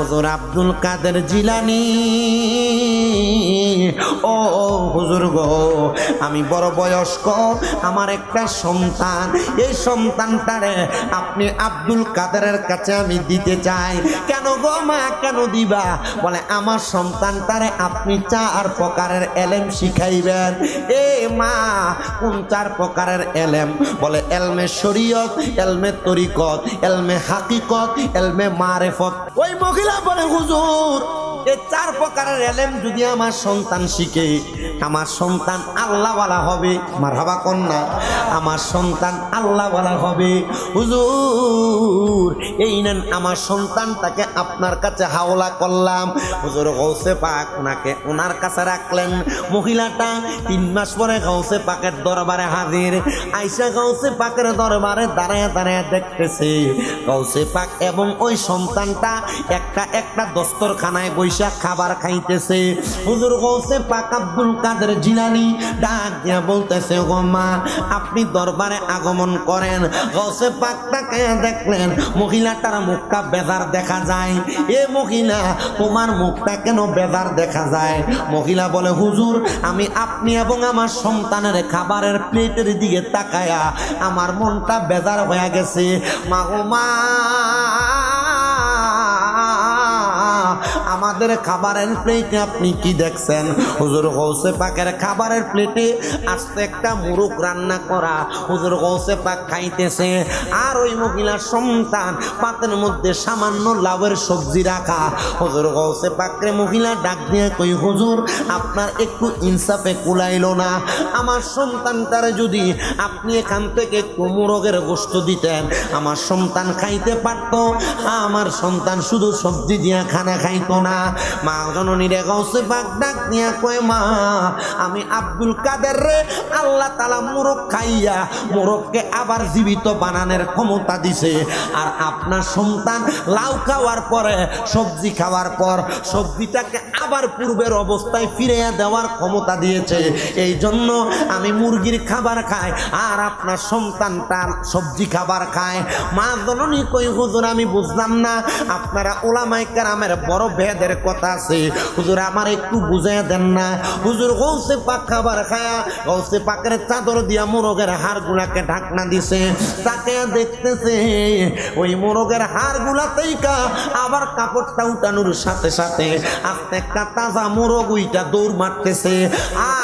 হুজুর আব্দুল কাদের জিলানি। ও, হুজুর গো, আমি বড় বয়স্ক, আমার একটা সন্তান। এই সন্তানটারে আপনি আব্দুল কাদেরের কাছে আমি দিতে চাই। কেন গো মা, কেন দিবা? বলে, আমার সন্তানটারে আপনি চার প্রকারের এলেম শিখাইবেন। এ মা, কোন চার প্রকারের এলেম? বলে, এলমে শরীয়ত, এলমে তরিকত, এলমে হাকিকত, এলমে মারেফত। ওই মহিলা বলে হুজুর এই চার প্রকারের এলেম যদি আমার সন্তান শিখে আমার সন্তান আল্লাহওয়ালা হবে। আমার হাবা কন্যা, আমার সন্তান আল্লাহওয়ালা হবে। হুজুর, এই নেন আমার সন্তানটাকে আপনার কাছে হাওলা করলাম। হুজুর গৌসে পাক ওনাকে ওনার কাছে রাখলেন। মহিলাটা তিন মাস পরে গৌসে পাকের দরবারে হাজির। আইসা গৌসে পাকের দরবারে দাঁড়ায় দাঁড়ায় দেখতেছে। গৌসে পাক এবং ওই সন্তানটা একটা একটা দস্তরখানায় বৈশা খাবার খাইতেছে। হুজুর গৌসে পাক আব্দুল কাদের জিলানি ডাক দিয়া বলতেছে, গো মা, আপনি দরবারে আগমন করেন। গৌসে পাকটাকে দেখলেন, মহিলাটার মুখটা বেজার দেখা যায়। এ মহিলা, তোমার মুখটা কেন বেজার দেখা যায়? মহিলা বলে, হুজুর, আমি আপনি এবং আমার সন্তানের খাবারের প্লেটের দিকে তাকায়া আমার মনটা বেজার হয়ে গেছে। মা গো মা আমাদের খাবারের প্লেটে আপনি কি দেখছেন? হুজুর গৌসে পাকের খাবারের প্লেটে আস্তে একটা মুরুক রান্না করা হুজুর গৌসে পাক খাইতেছে। আর ওই মহিলার সন্তান পাতের মধ্যে সামান্য লাভের সবজি রাখা। হুজুর গৌসে পাকরে মহিলা ডাক দিয়ে কই হুজুর, আপনার একটু ইনসাফে কুলাইলো না। আমার সন্তানটারে যদি আপনি এখান থেকে একটু মোরগের গোস্ত দিতেন, আমার সন্তান খাইতে পারতো। আমার সন্তান শুধু সবজি দিয়া খানা খাইতো না। মা জননী রে গৌসে পাক ডাক দিয়া কয়, মা, আমি আব্দুল কাদের রে, আল্লাহ তালা মোরগ খাইয়া, মোরগকে আবার জীবিত বানানোর ক্ষমতা দিছে। আর আপনার সন্তান লাউ খাওয়ার পরে, সবজি খাওয়ার পর, সবজিটাকে আবার পূর্বের অবস্থায় ফিরিয়ে দেওয়ার ক্ষমতা দিয়েছে। এই জন্য আমি মুরগির খাবার খাই, আর আপনার সন্তানটা সবজি খাবার খায়। মা জননী কই হুজুর, আমি বুঝলাম না। আপনারা ওলামাই কারামের বড় ভেদের কথা আছে। হুজুর, আমার একটু বুঝাইয়া দেন না। হুজুর, গৌসে পাক খাবার খায়া, গৌসে পাকের চাদর দিয়া মোরগের হাড়গুলাকে ঢাকনা দিছে। তাকে দেখতেছে, ওই মোরগের হার গুলাতেই কা আবার কাপড়টা উঠানোর সাথে সাথে আস্তে একটা তাজা মোরগ ওইটা দৌড় মারতেছে। আর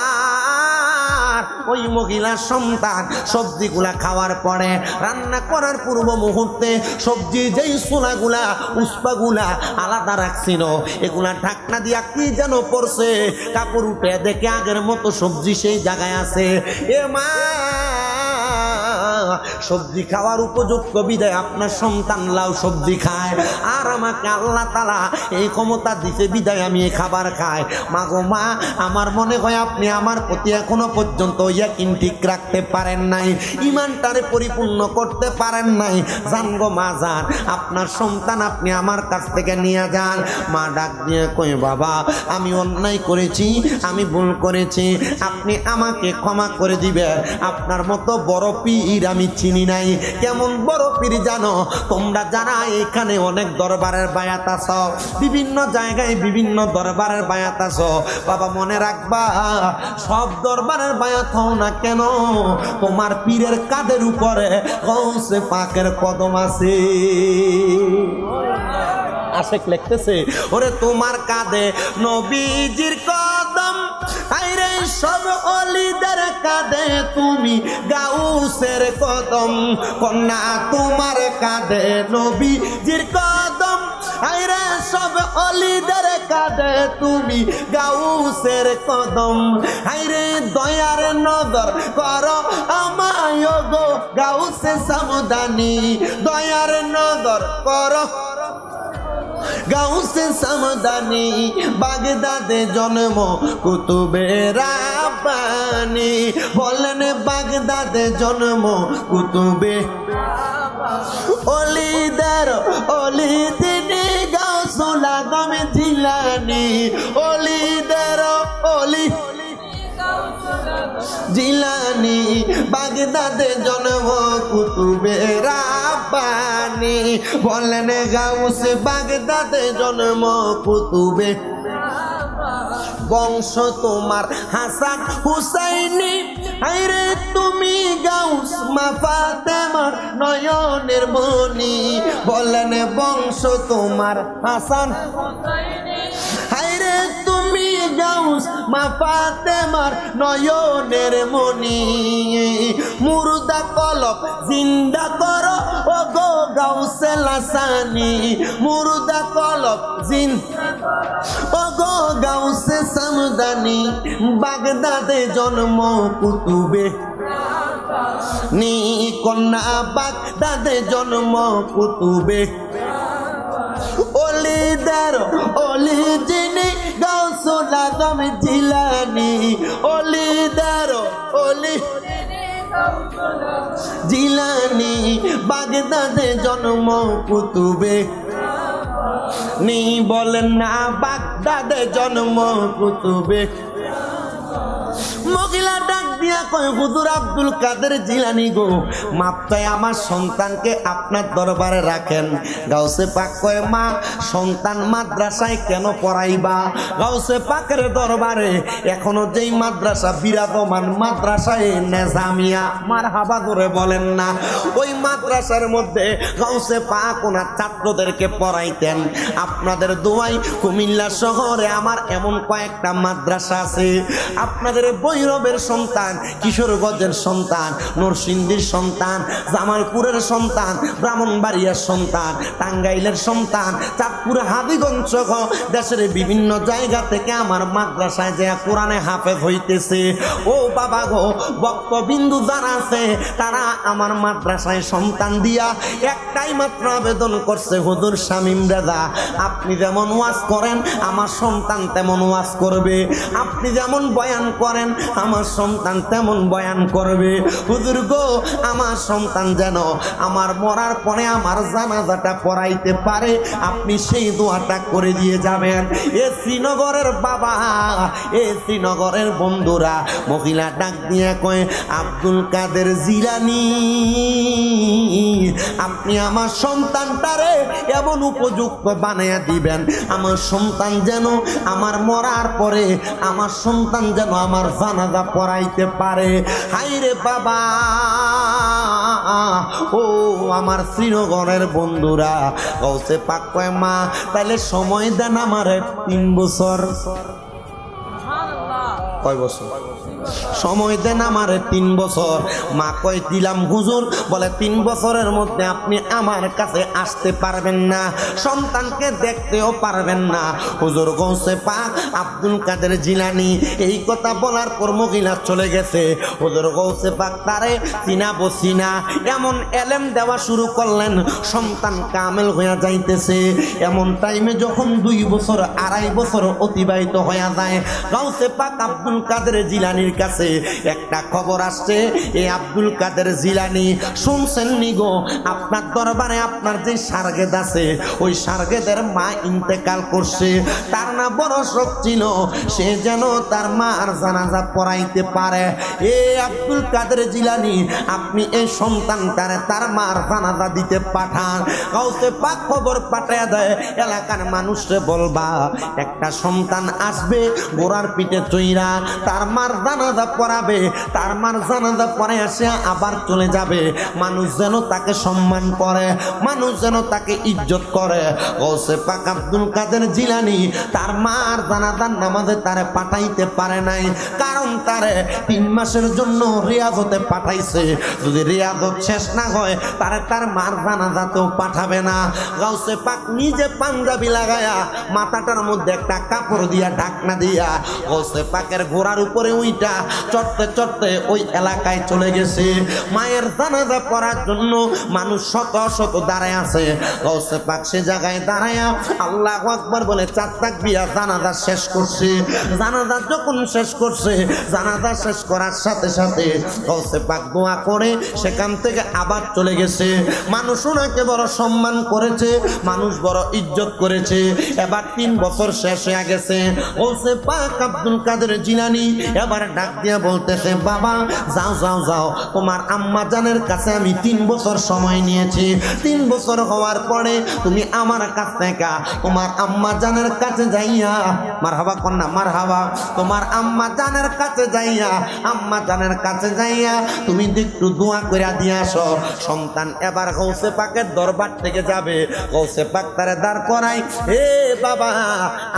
ওই মহিলার সন্তান সবজিগুলা খাওয়ার পরে রান্না করার পূর্ব মুহূর্তে সবজি যেই সোনাগুলা, উস্পাগুলা আলাদা রাখছিল, এগুলা ঢাকনা দিয়া কি যেন পড়ছে, কাপড় উঠে দেখে আগের মতো সবজি সেই জায়গায় আছে। এ মা, সবজি খাওয়ার উপযুক্ত বিদায় আপনার সন্তান লাউ সবজি খায়। আর আমাকে আল্লাহ তালা এই ক্ষমতা বিদায় আমি এই খাবার খাই। মা গো মা, আমার মনে হয় আপনি আমার প্রতি এখনও পর্যন্ত ইয়াকিন ঠিক রাখতে পারেন নাই ইমানটারে পরিপূর্ণ করতে পারেন নাই। গো মা যান আপনার সন্তান আপনি আমার কাছ থেকে নিয়ে যান। মা ডাক দিয়ে কই বাবা, আমি অন্যায় করেছি, আমি ভুল করেছি, আপনি আমাকে ক্ষমা করে দিবেন। আপনার মতো বড় পীর আমি চিনি নাই। কেমন বড় পীর জানো? তোমরা যারা এখানে অনেক দরবারের বায়াত আছ, বিভিন্ন জায়গায় বিভিন্ন দরবারের বায়াত আছ। বাবা, মনে রাখবা, সব দরবারের বায়াত হও না কেন? তোমার পীরের কাদের উপরে গৌসে পাকের কদম আছে? আশেক লিখতেছে, ওরে তোমার কাঁধে নবীজির কদম আইরে সব অলিদের কাঁধে তুমি, গাউসের কদম। কন্যা, তোমার কাঁধে নবীজির কদম। আইরে সব অলিদের কাঁধে তুমি, গাউসের কদম। আইরে দয়ার নজর করো আমায় গো গাউসে সামদানি। দয়ার নজর করো গাউসে সামদানি, বাগদাদে জন্ম কুতুবে রাব্বানি বলেন বাগদাদে জন্ম, কুতুবে অলিদার অলি তিনি গাউসুলা গমে জিলানি। অলি জিলানি, বাগদাদে জন্ম কুতুবে রাব্বানি। বলেন গাউস, বাগদাদে জন্ম কুতুবে বংশ তোমার হাসান হুসাইনি। আরে তুমি গাউস মাফাতেমার নয়নের মনি। বলেন বংশ তোমার হাসান তুমি গাউস মা ফাতেমার নয়নের মনি মুর্দা কলব জিন্দা করো ও গো গাউসে লাসানি। মুর্দা কলব জিন ও গো গাউসে সামদানি। বাগদাদে জন্ম কুতুবে। নি কন্যা বাগদাদে জন্ম কুতুবে। অলিদার, অলি যিনি গাউসুল আজম জিলানি অলিদার অলি। জিলানি, বাগদাদে জন্ম কুতুবে। নি বলেন না, বাগদাদে জন্ম কুতুবে। মহিলা ডাক দিয়া কয়, হুজুর আব্দুল কাদের জিলানি গো মাপটায় আমার সন্তানকে আপনার দরবারে রাখেন। গাউসে পাক কয়, মা, সন্তান মাদ্রাসায় কেন পড়াইবা? গাউসে পাকের দরবারে, এখনও যেই মাদ্রাসা বিরাজমান, মাদ্রাসায় নেজামিয়া মার হাবা করে বলেন না। ওই মাদ্রাসার মধ্যে গাউসে পাক ওনার ছাত্রদেরকে পড়াইতেন। আপনাদের দোয়াই কুমিল্লা শহরে আমার এমন কয়েকটা মাদ্রাসা আছে। আপনাদের বৈরবের সন্তান কিশোরগঞ্জের সন্তান, নরসিংদীর সন্তান, জামালপুরের সন্তান, ব্রাহ্মণবাড়িয়ার সন্তান, টাঙ্গাইলের সন্তান, চাঁদপুর, হাবিগঞ্জ দেশের বিভিন্ন জায়গা থেকে আমার মাদ্রাসায় যে কোরআনে হাফেজ হইতেছে। ও বাবা গো বক্তবিন্দু যারা আছে, তারা আমার মাদ্রাসায় সন্তান দিয়া একটাই মাত্র আবেদন করছে, হুজুর শামিম দাদা আপনি যেমন ওয়াজ করেন, আমার সন্তান তেমন ওয়াজ করবে। আপনি যেমন বয়ান করেন, আমার সন্তান তেমন বয়ান করবে। হুজুর গো, আমার সন্তান যেন আমার মরার পরে আমার জানাজাটা পড়াইতে পারে, আপনি সেই দোয়াটা করে দিয়ে যাবেন। এ শ্রীনগরের বাবা এ শ্রীনগরের বন্ধুরা, মহিলা ডাক দিয়ে কয়, আব্দুল কাদের জিলানি, আপনি আমার সন্তানটারে এমন উপযুক্ত বানাইয়া দিবেন। আমার সন্তান যেন আমার মরার পরে, আমার সন্তান যেন আমার জানাজা পড়াইতে পারে। হাইরে বাবা। ও আমার শ্রীনগরের বন্ধুরা কৌসে পাক কয় মা তাহলে সময় দেন আমার তিন বছর। কয় বছর? সময় দেন আমার তিন বছর। মা কয়, দিলাম হুজুর। বলে, তিন বছরের মধ্যে আপনি আমার কাছে আসতে পারবেন না, সন্তানকে দেখতেও পারবেন না। হুজুর গৌসে পাক আব্দুল কাদের জিলানি, এই কথা বলার পর মহিলা চলে গেছে। হুজুর গৌসে পাক তারে চিনা এমন এলেম দেওয়া শুরু করলেন, সন্তান কামেল হইয়া যাইতেছে। এমন টাইমে যখন দুই বছর, আড়াই বছর অতিবাহিত হইয়া যায় গাউসে পাক আব্দুল কাদের জিলানির কাছে একটা খবর আসছে এই আব্দুল কাদের জিলানি। শুনছেন নি গো? আপনার দরবারে আপনার যে সার্গেদ আছে, ওই সার্গেদের মা ইন্তেকাল করছে। তার না বড় শোক ছিল সে যেন তার মার জানাজা পড়াইতে পারে। এ আব্দুল কাদের জিলানি, আপনি এই সন্তানটারে তার মার জানাজা দিতে পাঠান। কাউকে পাক খবর পাঠায় দেয়, এলাকার মানুষরে বলবা, একটা সন্তান আসবে, গোড়ার পিঠে চইরা তার মার জানাজা পড়াবে, তার মার জানাজা পরে আসে আবার চলে যাবে। মানুষ যেন তাকে সম্মান করে, মানুষ যেন তাকে ইজ্জত করে। গৌসে পাক আব্দুল কাদের জিলানি, তার মার জানাজার নামাজে তারে পাঠাইতে পারে নাই। কারণ তারে তিন মাসের জন্য রিয়াজতে পাঠাইছে। যদি রিয়াজত শেষ না হয়, তারে তার মার জানাজাতেও পাঠাবে না। গাউসে পাক নিজে পাঞ্জাবি লাগায়া মাথাটার মধ্যে একটা কাপড় দিয়া ঢাকনা দিয়া গৌসে পাকের ঘোড়ার উপরে উইটা চড়তে চড়তে ওই এলাকায় চলে গেছে। মায়ের জানাজা পড়ার জন্য মানুষ শত শত দাঁড়ায় আছে। গৌসে পাক সে জায়গায় দাঁড়ায়া আল্লাহ আকবর বলে, চার তাক বিয়া জানাজা শেষ করছে। জানাজা যখন শেষ করছে, জানাজা শেষ করার সাথে সাথে গৌসে পাক দোয়া করে সেখান থেকে আবার চলে গেছে। মানুষ ওনাকে বড় সম্মান করেছে, মানুষ বড় ইজ্জত করেছে। এবার তিন বছর শেষ হয়ে গেছে। গৌসে পাক আব্দুল কাদের জিলানি এবার ডাক দিয়া বলতেছে, বাবা, যাও যাও যাও। তোমার আম্মা জানের কাছে আমি তিন বছর সময় নিয়েছি। তিন বছর হওয়ার পরে তুমি আমার কাছ থেকে তোমার আম্মা জানের কাছে যাইয়া মার হাবা কন্যা মার হাবা তোমার আম্মা জানের কাছে যাইয়া, আম্মা জানের কাছে যাইয়া তুমি একটু দোয়া করে দিয়ে আসো। সন্তান এবার গৌসে পাকের দরবার থেকে যাবে। গৌসে পাক তারে দাঁড় করাই হে বাবা,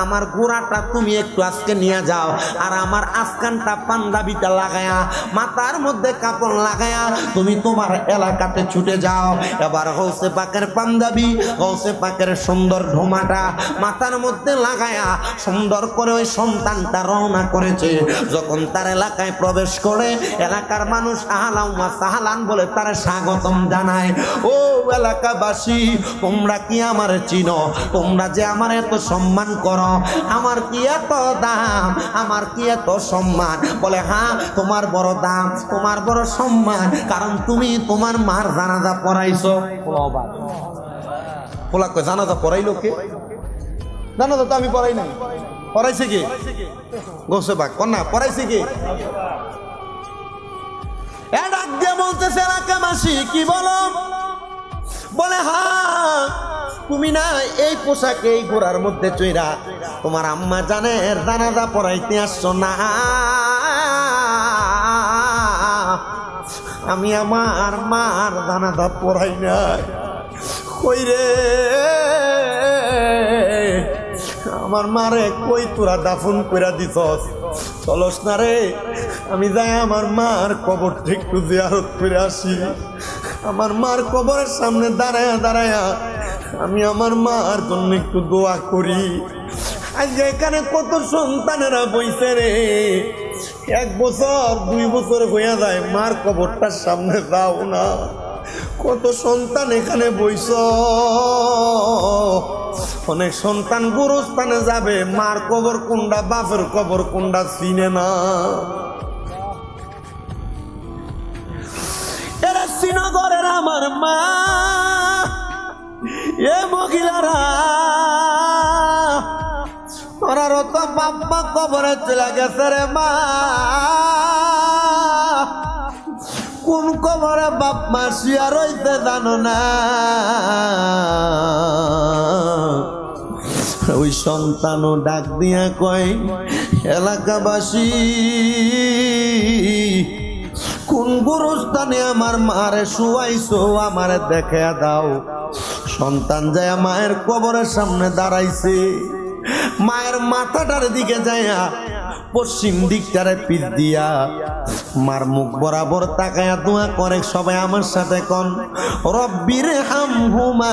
আমার গোড়াটা তুমি একটু আজকে নিয়ে যাও। আর আমার আজকানটা পাঞ্জাবিটা লাগায়া, মাথার মধ্যে কাপড় লাগায়া, তুমি তোমার এলাকাতে ছুটে যাও। এবার গৌসে পাকের পাঞ্জাবি গৌসে পাকের সুন্দর ঢোমাটা মাথার মধ্যে লাগায়া, সুন্দর করে ওই সন্তানটা রওনা করেছে। যখন তার এলাকায় প্রবেশ করে, এলাকার মানুষ আহলাউমা সাহালান বলে তার স্বাগতম জানায়, ও এলাকাবাসী, তোমরা কি আমার চিনো? তোমরা যে আমার এত সম্মান করো, আমার কি এত দাম, আমার কি এত সম্মান? বলে হ্যাঁ তোমার বড় দাম, তোমার বড় সম্মান, কারণ তুমি তোমার মার জানাজা পড়াইছো। পোলা কয়, জানাজা পড়াইলো কে? জানাজা তো আমি পড়াই নাই। পড়াইছে কি? গোসে বাক কন্যা পড়াইছে কি? এ ডাক দিয়ে বলতেছে এলাকাবাসী কি বলো? বলে, হা, তুমি না এই পোশাকে এই ঘোড়ার মধ্যে চইরা তোমার আম্মা জানে জানাজা পড়াইতে আসছো না। আমি আমার মার জানাজা পড়াই না কই রে? আমার মারে কই তোরা দাফন কইরা দিছস? চলস না রে। আমি যাই আমার মার কবরটা একটু জিয়ারত করে আসি। আমার মার কবরের সামনে দাঁড়ায়া দাঁড়ায়া আমি আমার মার জন্য একটু দোয়া করি। আজকে এখানে কত সন্তানেরা বইছে রে। এক বছর, দুই বছর হইয়া যায়, মার কবরটার সামনে যাও না। কত সন্তান এখানে বইস অনেক সন্তান গুরুস্থানে যাবে, মার কবর কোনটা, বাপের কবর কোনটা চিনে না। আমার মা, এ মহিলারা। ওরা রত বাপ্পা কবরে চলে গেছে রে মা। কোন কবরে বাপ মা শুয়া রইতে জানো না? ওই সন্তানও ডাক দিয়া কয়, এলাকাবাসী গুরুস্থানে আমার মারে শুয়াইছো, আমারে দেখে দাও। সন্তান যায় মায়ের কবরের সামনে দাঁড়াইছে। মায়ের মাথাটার দিকে যায়া পশ্চিম দিকটারে পিঠ দিয়া মার মুখ বরাবর তাকায়া দোয়া করে সবাই আমার সাথে কন রব্বির হাম হুমা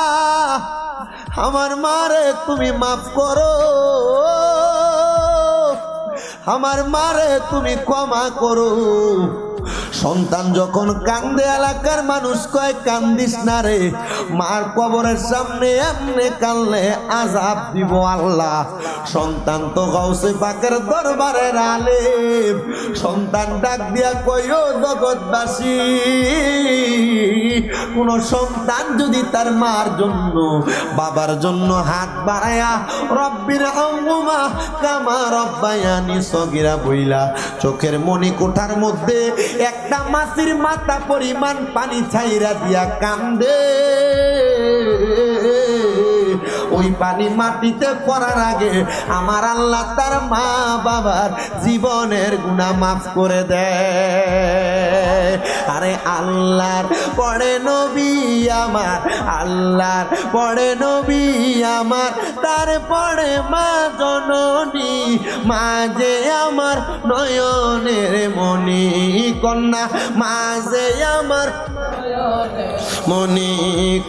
আমার মারে তুমি মাফ করো। আমার মারে তুমি ক্ষমা করো। সন্তান যখন কান্দে, এলাকার মানুষ কয়, কান্দিস না রে। মার কবরের সামনে এমনি কানলে আজাব দিব আল্লাহ। সন্তান তো গাউসে পাকের দরবারের আলেম। সন্তান ডাক দিয়া কইও জগৎবাসী, কোন সন্তান যদি তার মার জন্য, বাবার জন্য হাত বাড়ায়া, রব্বির আম্মা কামা রব্বায়ানি সগিরা বইলা, চোখের মনি কোঠার মধ্যে একটা মাছির মাথা পরিমাণ পানি ছাইরা দিয়া কান্দে। ওই পানি মাটিতে পড়ার আগে আমার আল্লাহ তার মা বাবার জীবনের গুণা মাফ করে দেয়। আরে আল্লাহর পড়ে নবী আমার, আল্লাহর পড়ে নবী আমার, তারপরে মা জননী মাঝে আমার নয়নের মণি কন্যা মাঝে আমার মনি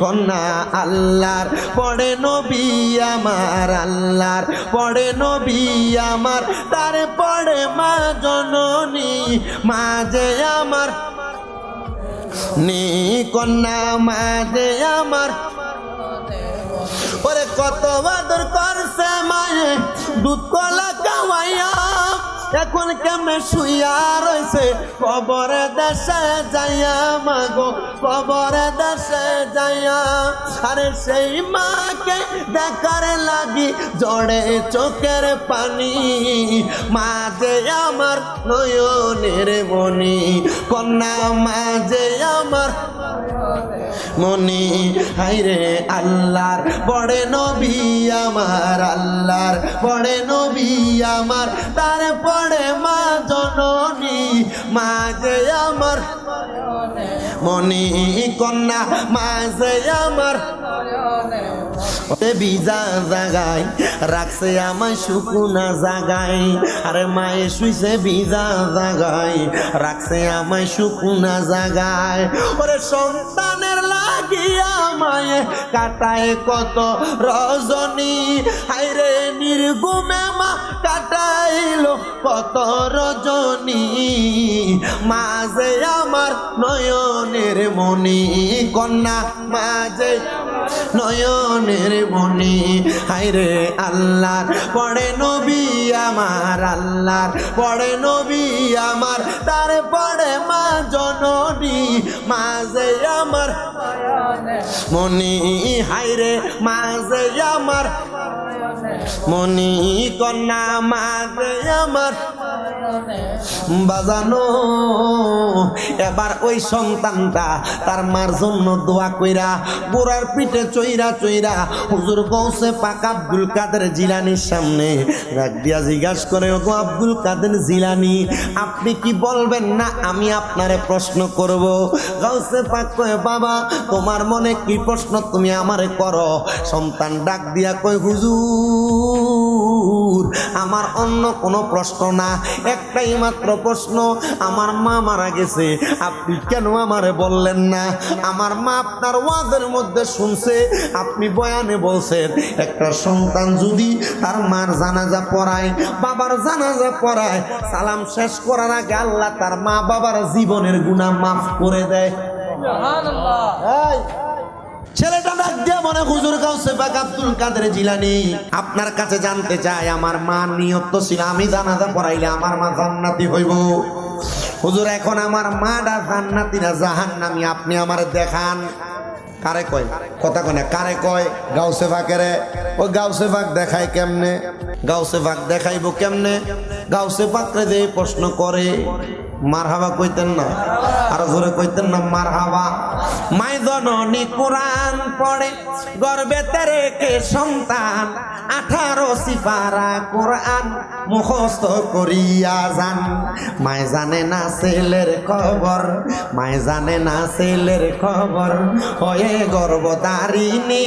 কন্যা, আল্লাহর পড়ে নবী আমার, আল্লাহর পড়ে নবী আমার তারে পড়ে মা জননী, মা যে আমার নি কন্যা মাঝে আমার। ওরে কত বাদর করছে মায়ে দুধ কলা এখন কেমনে শুইয়া রয়েছে কবরে দেশে যাইয়া, মাগো, কবরে দেশে যাইয়া। আরে সেই মাকে দেখার লাগি, জড়ে চোখের পানি। মা যে আমার নয়নের মনি কন্যা মা যে আমার মনি হাইরে আল্লাহর, বড়ে নবী আমার আল্লাহর, বড়ে নবী আমার। তারপরে মা জননী, মা যে আমার মনি কন্যা, মাঝে আমার বিজা জাগাই রাখছে আমায় শুকুনা জাগাই আরে মায়ে শুইছে বিজা জাগাই রাখছে আমায় শুকুনা জাগায়। ওরে সন্তানের মায়ে কাটায় কত রজনী। হাইরে নির্গুমে মা কাটাইল কত রজনী। মাঝে আমার নয়নের মনি কন্যা মাঝে নয়নের মনি হাইরে আল্লাহর। পড়ে নবী আমার আল্লাহর, পড়ে নবী আমার। তার পড়ে মা জননী, মাঝে আমার মনি হাইরে মাঝে আমার মনি কন্যা মাঝে আমার বাজানো, এবার ওই সন্তানটা তার মার জন্য দোয়া কইরা গোড়ার পিঠে চইরা চইরা হুজুর পৌঁছে পাক আব্দুল কাদের জিলানির সামনে। রাগ দিয়া জিজ্ঞাসা করে ও আব্দুল কাদের জিলানি, আপনি কি বলবেন না আমি আপনারে প্রশ্ন করব? গাউসে পাক কয়ে, বাবা, তোমার মনে কি প্রশ্ন তুমি আমারে করো? সন্তান ডাক দিয়া কয়, হুজুর আমার অন্য কোনো প্রশ্ন না একটাই মাত্র প্রশ্ন আমার মা মারা গেছে আপনি কেন আমারে বললেন না? আমার মা আপনার ওয়াজের মধ্যে শুনছে আপনি বয়ানে বলছেন একটা সন্তান যদি তার মার জানাজা পড়ায় বাবার জানাজা পড়ায় সালাম শেষ করার আগে আল্লাহ তার মা বাবার জীবনের গুণা মাফ করে দেয়। ছেলেটা ডাক দিয়ে মনে হুজুর কাউসে বাক আব্দুল কাদের জিলানি। আপনার কাছে জানতে চাই, আমার মা নিয়ত ছিল, আমি জানাজা পড়াইলে আমার মা জান্নাতি হইব। হুজুর, এখন আমার মাটা জান্নাতি না জাহান্নামি, আপনি আমার দেখান। কারে কয়? কথা কয় কারে কয়? গাউসে ফাঁকেরে ও গাউসে ফাঁক দেখায় কেমনে? গাউসে ফাঁক দেখাইব কেমনে? গাউসে ফাঁকরে দিয়ে প্রশ্ন করে মার হাবা কইতেন না। আরও জোরে কইতেন না মার হাবা মাই জননী কোরআন পড়ে গর্বেতে রেখে সন্তান? আঠারো সিপারা কোরআন মুখস্থ করিয়া যান। মায় জানে না ছেলের খবর মায় জানে না ছেলের খবর। হয়ে গর্বদারিণী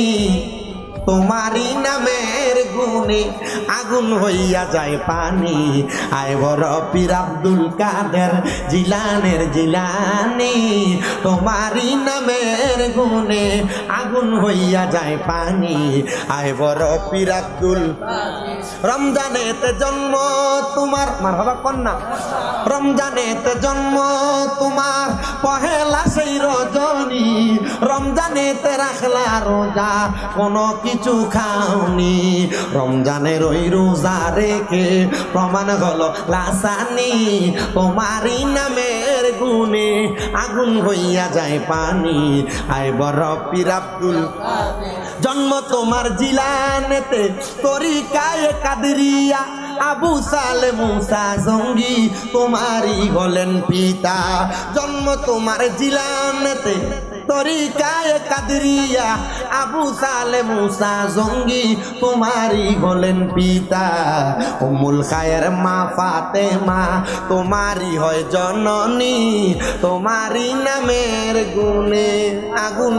তোমারই নামের গুণে আগুন হইয়া যায় পানি। আয় বড় পীর আব্দুল কাদের জিলানের জিলানি। তোমারই নামের গুণে আগুন হইয়া যায় পানি। আয় বড় পীর আব্দুল রমজানেতে জন্ম তোমার, মার বাবা কন্যা। রমজানেতে জন্ম তোমার, পহেলা সেই রজনী। রমজানেতে রাখলা রোজা, কোনো কিছু খাওনি। রমজানের ওই রোজা রেখে প্রমাণ হলো লাসানি। তোমারই নামের গুণে আগুন হইয়া যায় পানি। আয় বড় পীর আব্দুল জন্ম তোমার জিলানেতে, তরিকায় কাদরিয়া। আবু সালে মুসা জঙ্গি, তোমারই হলেন পিতা। জন্ম তোমার জিলানেতে, তরিকায় কাদরিয়া। আবু সালে মুসা জঙ্গি, তোমারই হলেন পিতা। উমুল খায়ের মা ফাতে মা তোমারই হয় জননী, তোমারই নামের গুণে আগুন।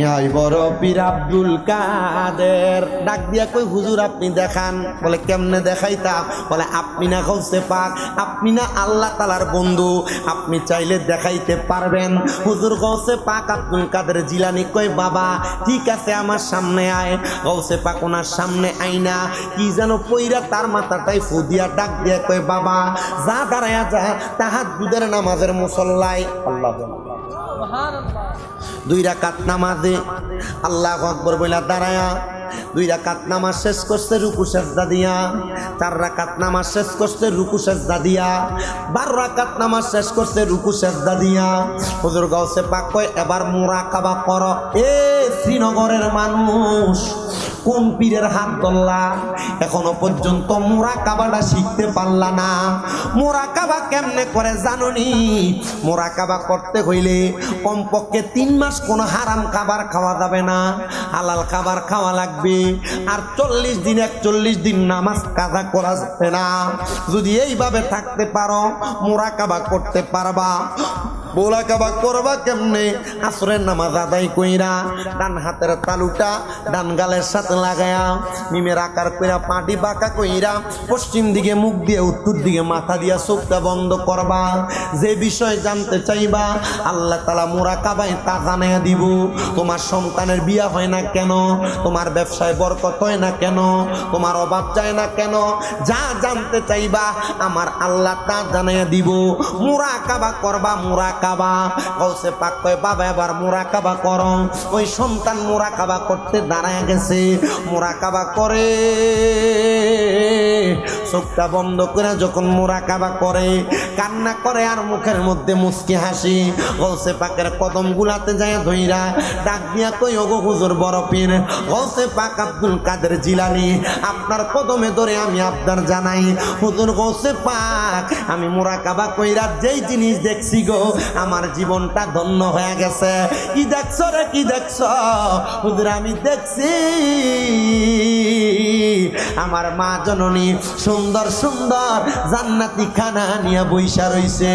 ইয়াই বড় পীর আব্দুল কাদের। ডাক দিয়া কই হুজুর, আপনি দেখান। বলে, কেমনে দেখাইতাম? বলে, আপনি না গৌসে পাক, আপনি না আল্লাহ তালার বন্ধু, আপনি চাইলে দেখাইতে পারবেন। হুজুর গৌসে পাক, আব্দুল কাদের জিলানি কই বাবা, ঠিক আছে, আমার সামনে আয়। গৌসে পাক, ওনার সামনে আইনা কি যেন পইরা তার মাথাটাই ফুদিয়া ডাক দিয়া কই বাবা, যা দাঁড়ায়া যা তাহার দুধের নামাজের মুসল্লাই। আল্লাহ দুই রাকাত নামাজে আল্লাহ আকবর বইলা দাঁড়ায়া, দুই রাকাত নামাজ শেষ করছে রুকু সাজদা দিয়া, চার রাকাত নামাজ শেষ করছে রুকু সাজদা দিয়া, বারো রাকাত নামাজ শেষ করছে রুকু সাজদা দিয়া। হুজুর গাউসে পাক কয়, এবার মুরাকাবা কর, এ শ্রীনগরের মানুষ কোন পীরের হাত ধরলা? এখনও পর্যন্ত মোরা কাবাটা শিখতে পারলা না। মোরা কাবা কেমনে করে জাননি? মোরা কাবা করতে হইলে কমপক্ষে তিন মাস কোনো হারাম খাবার খাওয়া যাবে না। হালাল খাবার খাওয়া লাগবে। আর চল্লিশ দিন, একচল্লিশ দিন নামাজ কাজা করা যাবে না। যদি এইভাবে থাকতে পারো, মোরা কাবা করতে পারবা। বোলা কাবা করবা কেমনে? আসরের নামাজ আদায় কইরা ডান হাতের তালুটা ডান গালের সাথে লাগায়া মিমের আকার কইরা পাটি বাঁকা কইরা পশ্চিম দিকে মুখ দিয়ে উত্তর দিকে মাথা দিয়া চোখটা বন্ধ করবা। যে বিষয় জানতে চাইবা, আল্লাহ তালা মোরা কাবাই তা জানাইয়া দিব। তোমার সন্তানের বিয়া হয় না কেন? তোমার ব্যবসায় বরকত হয় না কেন? তোমার অভাব যায় না কেন? যা জানতে চাইবা, আমার আল্লাহ তা জানাইয়া দিব। মোরা কাবা করবা মোরা কাবা কৌসে পাক কয় বাবা, এবার মুরাকাবা কর। ওই সন্তান মুরাকাবা করতে দাঁড়ায় গেছে। মুরাকাবা করে চোখটা বন্ধ করে যখন মোরা কাবা করে, কান্না করে আর মুখের মধ্যে মুসকি হাসি গৌসে পাকের কদম গুলাতে যায় ধইরা, ডাক দিয়া কই, ওগো হুজুর বড় পীর গৌসে পাক আব্দুল কাদের জিলানি, আপনার কদমে ধরে আমি আপনার জানাই, হুজুর গৌসে পাক, আমি মোরা কাবা কইরা যেই জিনিস দেখছি গো, আমার জীবনটা ধন্য হয়ে গেছে। কি দেখছ রে, কি দেখছ? হুজুর, আমি দেখছি, আমার মা জননী সুন্দর সুন্দর জান্নাতি খানা নিয়ে বৈশা রইছে।